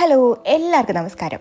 Hello എല്ലാവർക്കും നമസ്കാരം.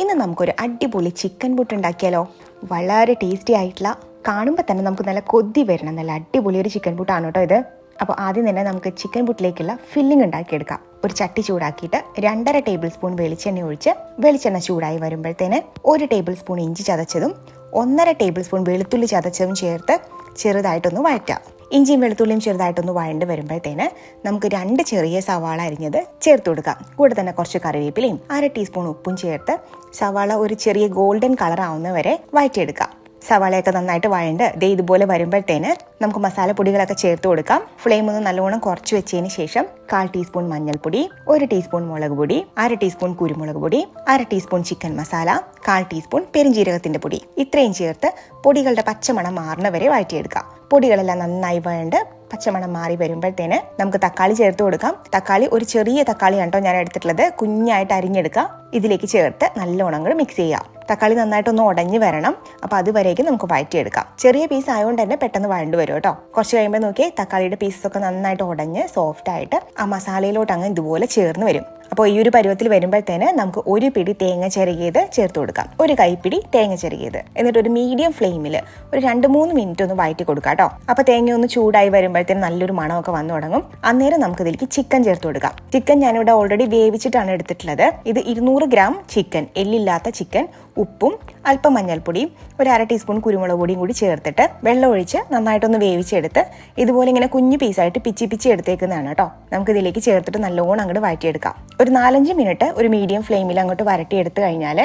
ഇന്ന് നമുക്കൊരു അടിപൊളി ചിക്കൻ പുട്ട് ഉണ്ടാക്കിയാലോ? വളരെ ടേസ്റ്റി ആയിട്ടുള്ള കാണുമ്പോൾ തന്നെ നമുക്ക് നല്ല കൊതി വരണം. നല്ല അടിപൊളി ഒരു ചിക്കൻ പുട്ടാണ് കേട്ടോ ഇത്. അപ്പോൾ ആദ്യം തന്നെ നമുക്ക് ചിക്കൻ പുട്ടിലേക്കുള്ള ഫില്ലിംഗ് ഉണ്ടാക്കിയെടുക്കാം. ഒരു ചട്ടി ചൂടാക്കിയിട്ട് രണ്ടര ടേബിൾ സ്പൂൺ വെളിച്ചെണ്ണ ഒഴിച്ച് വെളിച്ചെണ്ണ ചൂടായി വരുമ്പോഴത്തേന് ഒരു ടേബിൾ സ്പൂൺ ഇഞ്ചി ചതച്ചതും ഒന്നര ടേബിൾ സ്പൂൺ വെളുത്തുള്ളി ചതച്ചതും ചേർത്ത് ചെറുതായിട്ടൊന്ന് വഴറ്റാം ഇഞ്ചിയും വെളുത്തുള്ളിയും ചെറുതായിട്ടൊന്ന് വഴണ്ട് വരുമ്പോഴത്തേന് നമുക്ക് രണ്ട് ചെറിയ സവാള അരിഞ്ഞത് ചേർത്ത് കൊടുക്കാം. കൂടെ തന്നെ കുറച്ച് കറിവേപ്പിലയും അര ടീസ്പൂൺ ഉപ്പും ചേർത്ത് സവാള ഒരു ചെറിയ ഗോൾഡൻ കളർ ആവുന്നവരെ വഴറ്റിയെടുക്കാം. സവാളയൊക്കെ നന്നായിട്ട് വഴണ്ട് ദേ ഇതുപോലെ വരുമ്പോഴത്തേന് നമുക്ക് മസാലപ്പൊടികളൊക്കെ ചേർത്ത് കൊടുക്കാം. ഫ്ലെയിം ഒന്ന് നല്ലോണം കുറച്ച് വെച്ചതിന് ശേഷം കാൽ ടീസ്പൂൺ മഞ്ഞൾപ്പൊടി ഒരു ടീസ്പൂൺ മുളക് പൊടി അര ടീസ്പൂൺ കുരുമുളക് പൊടി അര ടീസ്പൂൺ ചിക്കൻ മസാല കാൽ ടീസ്പൂൺ പെരിഞ്ജീരകത്തിന്റെ പൊടി. ഇത്രയും ചേർത്ത് പൊടികളുടെ പച്ചമണം മാറുന്നവരെ വഴറ്റിയെടുക്കാം. പൊടികളെല്ലാം നന്നായി വഴണ്ട് പച്ചമണം മാറി വരുമ്പോഴത്തേന് നമുക്ക് തക്കാളി ചേർത്ത് കൊടുക്കാം. തക്കാളി ഒരു ചെറിയ തക്കാളി കേട്ടോ ഞാൻ എടുത്തിട്ടുള്ളത്. കുഞ്ഞായിട്ട് അരിഞ്ഞെടുക്കാം. ഇതിലേക്ക് ചേർത്ത് നല്ലോണം കൂടെ മിക്സ് ചെയ്യാം. തക്കാളി നന്നായിട്ടൊന്ന് ഉടഞ്ഞു വരണം. അപ്പൊ അതുവരേക്കും നമുക്ക് വഴറ്റിയെടുക്കാം. ചെറിയ പീസ് ആയതുകൊണ്ട് തന്നെ പെട്ടെന്ന് വഴണ്ട് വരും കേട്ടോ. കുറച്ച് കഴിയുമ്പോൾ നോക്കിയാൽ തക്കാളിയുടെ പീസസ് ഒക്കെ നന്നായിട്ട് ഉടഞ്ഞ് സോഫ്റ്റ് ആയിട്ട് ആ മസാലയിലോട്ട് അങ്ങ് ഇതുപോലെ ചേർന്ന് വരും. അപ്പോൾ ഈ ഒരു പരുവത്തിൽ വരുമ്പോഴത്തേന് നമുക്ക് ഒരു പിടി തേങ്ങ ചിരകിയത് ചേർത്ത് കൊടുക്കാം. ഒരു കൈപ്പിടി തേങ്ങ ചിരകിയത് എന്നിട്ട് ഒരു മീഡിയം ഫ്ലെയിമിൽ ഒരു രണ്ട് മൂന്ന് മിനിറ്റ് ഒന്ന് വഴറ്റി കൊടുക്കാം കേട്ടോ. അപ്പോൾ തേങ്ങ ഒന്ന് ചൂടായി വരുമ്പോഴത്തേന് നല്ലൊരു മണമൊക്കെ വന്നു തുടങ്ങും. അന്നേരം നമുക്ക് ഇതിലേക്ക് ചിക്കൻ ചേർത്ത് കൊടുക്കാം. ചിക്കൻ ഞാനിവിടെ ഓൾറെഡി വേവിച്ചിട്ടാണ് എടുത്തിട്ടുള്ളത്. ഇത് ഇരുന്നൂറ് ഗ്രാം ചിക്കൻ എല്ലില്ലാത്ത ചിക്കൻ ഉപ്പും അല്പം മഞ്ഞൾപ്പൊടിയും ഒരു അര ടീസ്പൂൺ കുരുമുളക് പൊടിയും കൂടി ചേർത്തിട്ട് വെള്ളം ഒഴിച്ച് നന്നായിട്ടൊന്ന് വേവിച്ചെടുത്ത് ഇതുപോലെ ഇങ്ങനെ കുഞ്ഞു പീസായിട്ട് പിച്ചി പിച്ചി എടുത്തേക്കുന്നതാണ് കേട്ടോ. നമുക്ക് ഇതിലേക്ക് ചേർത്തിട്ട് നല്ലോണം അങ്ങോട്ട് വഴറ്റിയെടുക്കാം. ഒരു നാലഞ്ച് മിനിറ്റ് ഒരു മീഡിയം ഫ്ലെയിമിൽ അങ്ങോട്ട് വരട്ടിയെടുത്ത് കഴിഞ്ഞാൽ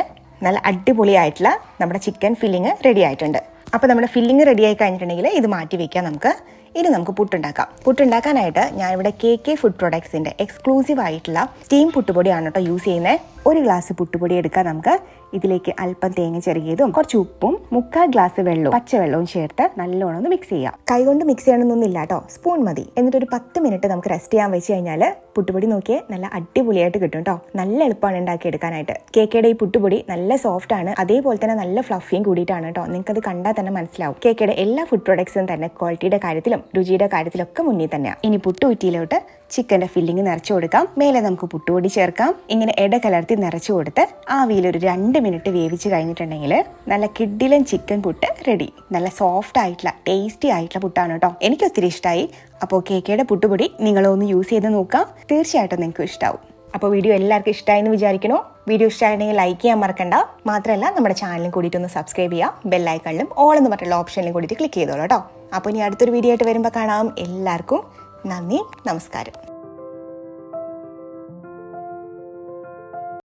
നല്ല അടിപൊളിയായിട്ടുള്ള നമ്മുടെ ചിക്കൻ ഫില്ലിങ് റെഡി ആയിട്ടുണ്ട്. അപ്പോൾ നമ്മുടെ ഫില്ലിങ് റെഡി ആയി കഴിഞ്ഞിട്ടുണ്ടെങ്കിൽ ഇത് മാറ്റി വെക്കാം നമുക്ക്. ഇനി നമുക്ക് പുട്ടുണ്ടാക്കാം. പുട്ടുണ്ടാക്കാനായിട്ട് ഞാനിവിടെ കെ കെ ഫുഡ് പ്രൊഡക്ട്സിന്റെ എക്സ്ക്ലൂസീവ് ആയിട്ടുള്ള സ്റ്റീം പുട്ടുപൊടിയാണ് കേട്ടോ യൂസ് ചെയ്യുന്നത്. ഒരു ഗ്ലാസ് പുട്ടുപൊടി എടുക്കാം നമുക്ക് ഇതിലേക്ക് അല്പം തേങ്ങ ചെറുകിയതും കുറച്ച് ഉപ്പും മുക്കാൽ ഗ്ലാസ് വെള്ളവും പച്ചവെള്ളവും ചേർത്ത് നല്ലോണം ഒന്ന് മിക്സ് ചെയ്യാം. കൈകൊണ്ട് മിക്സ് ചെയ്യണമെന്നൊന്നും ഇല്ല കേട്ടോ. സ്പൂൺ മതി. എന്നിട്ട് ഒരു പത്ത് മിനിറ്റ് നമുക്ക് റെസ്റ്റ് ചെയ്യാൻ വെച്ച് കഴിഞ്ഞാൽ പുട്ടുപൊടി നോക്കിയേ നല്ല അടിപൊളിയായിട്ട് കിട്ടും കേട്ടോ. നല്ല എളുപ്പമാണ് ഉണ്ടാക്കിയെടുക്കാനായിട്ട്. കേക്കയുടെ ഈ പുട്ടുപൊടി നല്ല സോഫ്റ്റ് ആണ്. അതേപോലെ തന്നെ നല്ല ഫ്ലഫിയും കൂടിയിട്ടാണ് കേട്ടോ. അത് കണ്ടാൽ തന്നെ മനസ്സിലാവും. കേക്കയുടെ എല്ലാ ഫുഡ് പ്രൊഡക്ട്സും തന്നെ ക്വാളിറ്റിയുടെ കാര്യത്തിലും രുചിയുടെ കാര്യത്തിലൊക്കെ മുന്നിൽ തന്നെയാണ് ഇനി പുട്ടുകുറ്റിയിലോട്ട് ചിക്കന്റെ ഫില്ലിംഗ് നിറച്ചു കൊടുക്കാം. മേലെ നമുക്ക് പുട്ടുപൊടി ചേർക്കാം. ഇങ്ങനെ ഇട കലർത്തി നിറച്ചു കൊടുത്ത് ആവിയിൽ ഒരു രണ്ട് മിനിറ്റ് വേവിച്ച് കഴിഞ്ഞിട്ടുണ്ടെങ്കിൽ നല്ല കിഡിലൻ ചിക്കൻ പുട്ട് റെഡി നല്ല സോഫ്റ്റ് ആയിട്ടുള്ള ടേസ്റ്റി ആയിട്ടുള്ള പുട്ടാണ് കേട്ടോ. എനിക്ക് ഒത്തിരി ഇഷ്ടമായി അപ്പോൾ കേക്കയുടെ പുട്ടുപൊടി നിങ്ങളൊന്ന് യൂസ് ചെയ്ത് നോക്കാം തീർച്ചയായിട്ടും നിങ്ങൾക്ക് ഇഷ്ടമാവും അപ്പോൾ വീഡിയോ എല്ലാവർക്കും ഇഷ്ടമായി എന്ന് വിചാരിക്കണോ വീഡിയോ ഇഷ്ടമായിട്ടുണ്ടെങ്കിൽ ലൈക്ക് ചെയ്യാൻ മറക്കണ്ട. മാത്രമല്ല നമ്മുടെ ചാനലും കൂടിയിട്ട് ഒന്ന് സബ്സ്ക്രൈബ് ചെയ്യുക. ബെല്ലൈക്കണിലും ഓൾ എന്ന് പറഞ്ഞുള്ള ഓപ്ഷനിലും കൂടിയിട്ട് ക്ലിക്ക് ചെയ്തോളൂ കേട്ടോ. അപ്പോൾ ഇനി അടുത്തൊരു വീഡിയോ ആയിട്ട് വരുമ്പോൾ കാണാം. എല്ലാവർക്കും നന്ദി നമസ്കാരം.